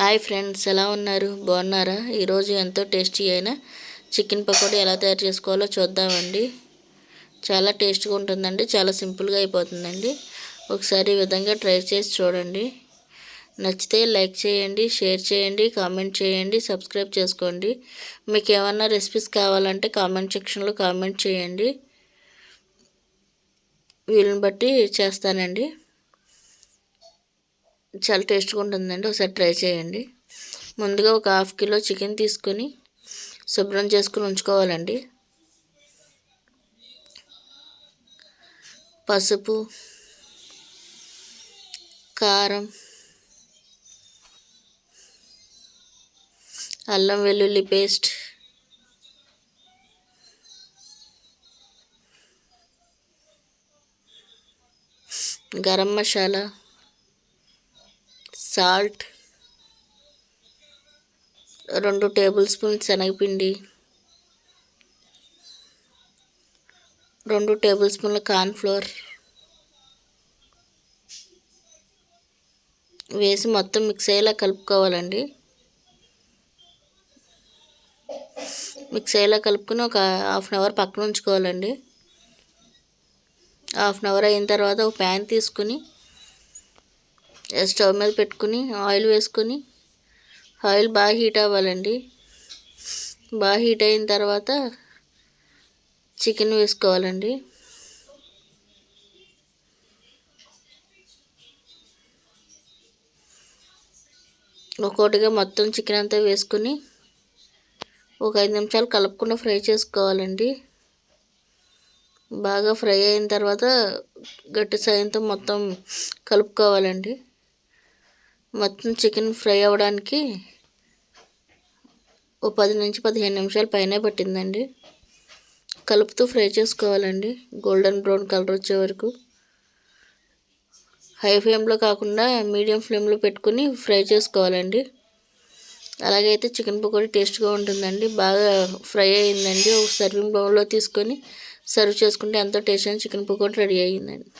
Hi friends ఎలా ఉన్నారు? బాగున్నారా? ఈరోజు ఎంతో టేస్టీ అయిన చికెన్ పకోడీ ఎలా తయారు చేసుకోవాలో చూద్దామండి. చాలా టేస్ట్గా ఉంటుందండి చాలా సింపుల్గా అయిపోతుందండి. ఒకసారి ఈ విధంగా ట్రై చేసి చూడండి. నచ్చితే లైక్ చేయండి షేర్ చేయండి కామెంట్ చేయండి సబ్స్క్రైబ్ చేసుకోండి. మీకు ఏమన్నా రెసిపీస్ కావాలంటే కామెంట్ సెక్షన్లో కామెంట్ చేయండి. వీళ్ళని బట్టి చేస్తానండి. చాలా టేస్ట్గా ఉంటుందండి. ఒకసారి ట్రై చేయండి. ముందుగా ఒక హాఫ్ కిలో చికెన్ తీసుకొని శుభ్రం చేసుకుని ఉంచుకోవాలండి. పసుపు కారం అల్లం వెల్లుల్లి పేస్ట్ గరం మసాలా సాల్ట్ రెండు టేబుల్ స్పూన్ శనగపిండి రెండు టేబుల్ స్పూన్ల కార్న్ఫ్లోర్ వేసి మొత్తం మిక్స్ అయ్యేలా కలుపుకోవాలండి. మిక్స్ అయ్యేలా కలుపుకొని ఒక హాఫ్ అన్ అవర్ పక్కన ఉంచుకోవాలండి. హాఫ్ అన్ అవర్ అయిన తర్వాత ఒక ప్యాన్ తీసుకుని స్టవ్ మీద పెట్టుకుని ఆయిల్ వేసుకొని ఆయిల్ బాగా హీట్ అవ్వాలండి. బాగా హీట్ అయిన తర్వాత చికెన్ వేసుకోవాలండి. ఒక్కొక్కటిగా మొత్తం చికెన్ అంతా వేసుకుని ఒక ఐదు నిమిషాలు కలుపుకుండా ఫ్రై చేసుకోవాలండి. బాగా ఫ్రై అయిన తర్వాత గట్టి సాయంతో మొత్తం కలుపుకోవాలండి. మొత్తం చికెన్ ఫ్రై అవ్వడానికి ఓ పది నుంచి పదిహేను నిమిషాలు పైనే పట్టిందండి. కలుపుతూ ఫ్రై చేసుకోవాలండి. గోల్డెన్ బ్రౌన్ కలర్ వచ్చే వరకు. హై ఫ్లేమ్లో కాకుండా మీడియం ఫ్లేమ్లో పెట్టుకుని ఫ్రై చేసుకోవాలండి. అలాగైతే చికెన్ పకోడీ టేస్ట్గా ఉంటుందండి. బాగా ఫ్రై అయిందండి. ఒక సర్వింగ్ బౌల్లో తీసుకొని సర్వ్ చేసుకుంటే ఎంతో టేస్ట్ చికెన్ పకోడీ రెడీ అయ్యిందండి.